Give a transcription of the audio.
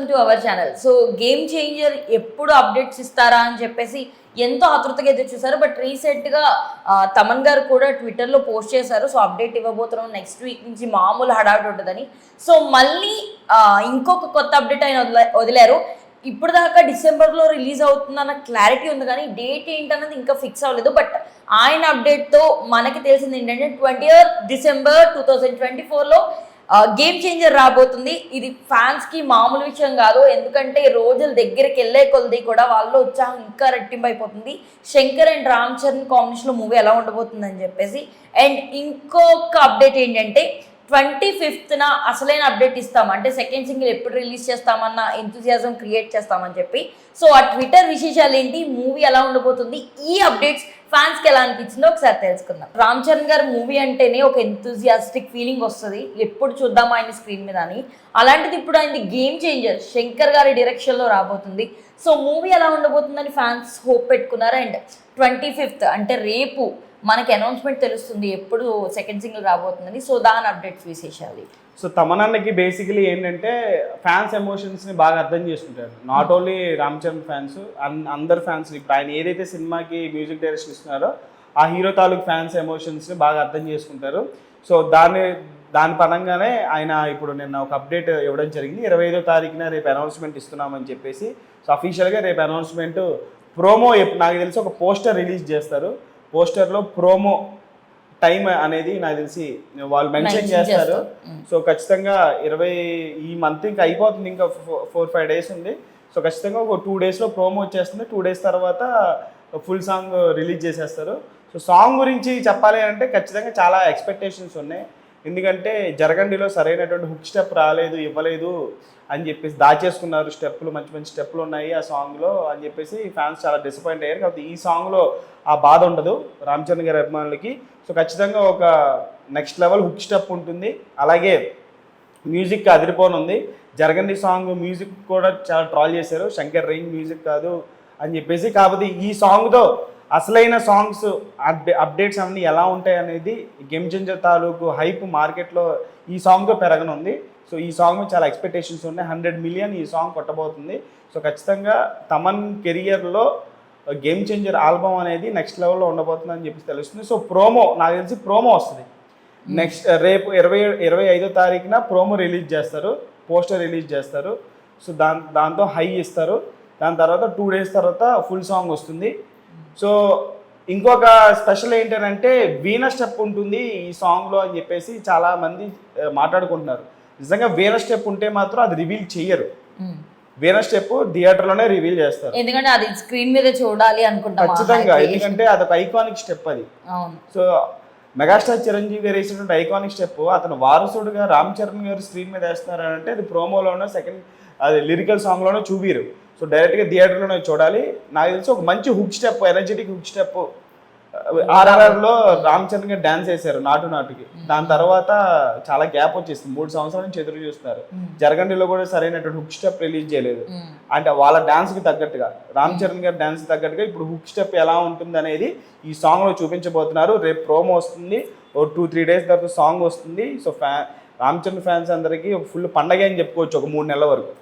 Welcome to our channel so game changer ఎప్పుడు updates ఇస్తారా అని చెప్పేసి ఎంతో ఆతృతగా ఎదురు చూసారు బట్ రీసెంట్గా తమన్ గారు కూడా ట్విట్టర్లో పోస్ట్ చేశారు. సో అప్డేట్ ఇవ్వబోతున్నాం నెక్స్ట్ వీక్ నుంచి మామూలు హడావిడి ఉంటుందని. సో మళ్ళీ ఇంకొక కొత్త అప్డేట్ ఆయన వదిలే వదిలారు. ఇప్పుడు దాకా డిసెంబర్లో రిలీజ్ అవుతుందన్న క్లారిటీ ఉంది కానీ డేట్ ఏంటన్నది ఇంకా ఫిక్స్ అవ్వలేదు. బట్ ఆయన అప్డేట్తో మనకి తెలిసింది ఏంటంటే twenty December two thousand twenty ఫోర్లో గేమ్ చేంజర్ రాబోతుంది. ఇది ఫ్యాన్స్కి మామూలు విషయం కాదు. ఎందుకంటే రోజుల దగ్గరికి వెళ్ళే కొలది కూడా వాళ్ళు ఉత్సాహం ఇంకా రెట్టింపు అయిపోతుంది శంకర్ అండ్ రామ్ చరణ్ కాంబినేషన్లో మూవీ ఎలా ఉండబోతుంది అని చెప్పేసి. అండ్ ఇంకొక అప్డేట్ ఏంటంటే ట్వంటీ ఫిఫ్త్న అసలైన అప్డేట్ ఇస్తాం. అంటే సెకండ్ సింగిల్ ఎప్పుడు రిలీజ్ చేస్తామన్న ఎంతూజియాజం క్రియేట్ చేస్తామని చెప్పి. సో ఆ ట్విట్టర్ విశేషాలు ఏంటి మూవీ ఎలా ఉండబోతుంది? ఈ అప్డేట్స్ ఫ్యాన్స్కి ఎలా అనిపించిందో ఒకసారి తెలుసుకుందాం. రామ్ చరణ్ గారి మూవీ అంటేనే ఒక ఎంతూజియాస్టిక్ ఫీలింగ్ వస్తుంది. ఎప్పుడు చూద్దాం ఆయన స్క్రీన్ మీద అని. అలాంటిది ఇప్పుడు ఆయన గేమ్ చేంజర్ శంకర్ గారి డైరెక్షన్లో రాబోతుంది. సో మూవీ ఎలా ఉండబోతుందని ఫ్యాన్స్ హోప్ పెట్టుకున్నారు. అండ్ ట్వంటీ ఫిఫ్త్ అంటే రేపు మనకి అనౌన్స్మెంట్ తెలుస్తుంది ఎప్పుడు సెకండ్ సింగిల్ రాబోతుందని. సో దాని అప్డేట్స్ విశేషాలు సో తమనన్నకి బేసికలీ ఏంటంటే ఫ్యాన్స్ ఎమోషన్స్ని బాగా అర్థం చేసుకుంటారు. Not only Ram Charan fans అందరు ఫ్యాన్స్ ఇప్పుడు ఆయన ఏదైతే సినిమాకి మ్యూజిక్ డైరెక్షన్ ఇస్తున్నారో ఆ హీరో తాలూకు ఫ్యాన్స్ ఎమోషన్స్ని బాగా అర్థం చేసుకుంటారు. సో దాని దాని పరంగానే ఆయన ఇప్పుడు నిన్న ఒక అప్డేట్ ఇవ్వడం జరిగింది. ఇరవై ఐదో తారీఖున రేపు అనౌన్స్మెంట్ ఇస్తున్నామని చెప్పేసి సో అఫీషియల్గా రేపు అనౌన్స్మెంట్ ప్రోమో నాకు తెలిసి ఒక పోస్టర్ రిలీజ్ చేస్తారు. పోస్టర్లో ప్రోమో టైం అనేది నాకు తెలిసి వాళ్ళు మెన్షన్ చేస్తారు. సో ఖచ్చితంగా ఇరవై ఈ మంత్ ఇంకా అయిపోతుంది ఇంకా ఫోర్ ఫైవ్ డేస్ ఉంది. సో ఖచ్చితంగా ఒక టూ డేస్లో ప్రోమో వచ్చేస్తుంది. టూ డేస్ తర్వాత ఫుల్ సాంగ్ రిలీజ్ చేసేస్తారు. సో సాంగ్ గురించి చెప్పాలి అంటే ఖచ్చితంగా చాలా ఎక్స్పెక్టేషన్స్ ఉన్నాయి. ఎందుకంటే జరగండిలో సరైనటువంటి హుక్ స్టెప్ రాలేదు ఇవ్వలేదు అని చెప్పేసి దాచేసుకున్నారు. స్టెప్పులు మంచి మంచి స్టెప్పులు ఉన్నాయి ఆ సాంగ్లో అని చెప్పేసి ఫ్యాన్స్ చాలా డిసప్పాయింట్ అయ్యారు. కాబట్టి ఈ సాంగ్లో ఆ బాధ ఉండదు రామ్ చరణ్ గారి అభిమానులకి. సో ఖచ్చితంగా ఒక నెక్స్ట్ లెవెల్ హుక్ స్టెప్ ఉంటుంది. అలాగే మ్యూజిక్ అదిరిపోనుంది జరగండి సాంగ్ మ్యూజిక్ కూడా చాలా ట్రాల్ చేశారు. శంకర్ రైన్ మ్యూజిక్ కాదు అని చెప్పేసి. కాకపోతే ఈ సాంగ్తో అసలైన సాంగ్స్ అప్డేట్స్ అన్నీ ఎలా ఉంటాయి అనేది గేమ్ చేంజర్ తాలూకు హైప్ మార్కెట్లో ఈ సాంగ్తో పెరగనుంది. సో ఈ సాంగ్ చాలా ఎక్స్పెక్టేషన్స్ ఉన్నాయి. హండ్రెడ్ మిలియన్ ఈ సాంగ్ కొట్టబోతుంది. సో ఖచ్చితంగా తమన్ కెరియర్లో గేమ్ చేంజర్ ఆల్బమ్ అనేది నెక్స్ట్ లెవెల్లో ఉండబోతుంది అని చెప్పి తెలుస్తుంది. సో ప్రోమో నాకు తెలిసి ప్రోమో వస్తుంది. నెక్స్ట్ రేపు ఇరవై ఇరవై ఐదో తారీఖున ప్రోమో రిలీజ్ చేస్తారు. పోస్టర్ రిలీజ్ చేస్తారు. సో దాని దాంతో హై ఇస్తారు. దాని తర్వాత టూ డేస్ తర్వాత ఫుల్ సాంగ్ వస్తుంది. సో ఇంకొక స్పెషల్ ఏంటంటే వీణ స్టెప్ ఉంటుంది ఈ సాంగ్లో అని చెప్పేసి చాలా మంది మాట్లాడుకుంటున్నారు. నిజంగా వీణ స్టెప్ ఉంటే మాత్రం అది రివీల్ చెయ్యరు. వీణ స్టెప్ థియేటర్లోనే రివీల్ చేస్తారు. ఎందుకంటే అది స్క్రీన్ మీద చూడాలి అనుకుంటాం ఖచ్చితంగా ఎందుకంటే అదొక ఐకానిక్ స్టెప్ అది. సో మెగాస్టార్ చిరంజీవి గారు వేసినటువంటి ఐకానిక్ స్టెప్ అతను వారసుడుగా రామ్ చరణ్ గారు స్క్రీన్ మీద వేస్తున్నారు అంటే అది ప్రోమోలోనో సెకండ్ అది లిరికల్ సాంగ్లోనో చూపిరు సో డైరెక్ట్గా థియేటర్లోనే చూడాలి. నాకు తెలిసి ఒక మంచి hook step energetic hook step ఆర్ఆర్ఆర్లో Ram Charan గారు డాన్స్ వేశారు నాటు నాటుకి. దాని తర్వాత చాలా గ్యాప్ వచ్చేసింది. మూడు సంవత్సరాల నుంచి ఎదురు చూస్తున్నారు. జరగండిలో కూడా సరైనటువంటి హుక్ స్టెప్ రిలీజ్ చేయలేదు. Mm. అంటే వాళ్ళ డాన్స్కి తగ్గట్టుగా రామ్ చరణ్ గారి డాన్స్ తగ్గట్టుగా ఇప్పుడు హుక్ స్టెప్ ఎలా ఉంటుంది అనేది ఈ సాంగ్లో చూపించబోతున్నారు. రేపు ప్రోమో వస్తుంది. ఓ టూ త్రీ డేస్ తర్వాత సాంగ్ వస్తుంది. సో ఫ్యా రామ్ చరణ్ ఫ్యాన్స్ అందరికీ ఒక ఫుల్ పండగ అని చెప్పుకోవచ్చు ఒక మూడు నెలల వరకు.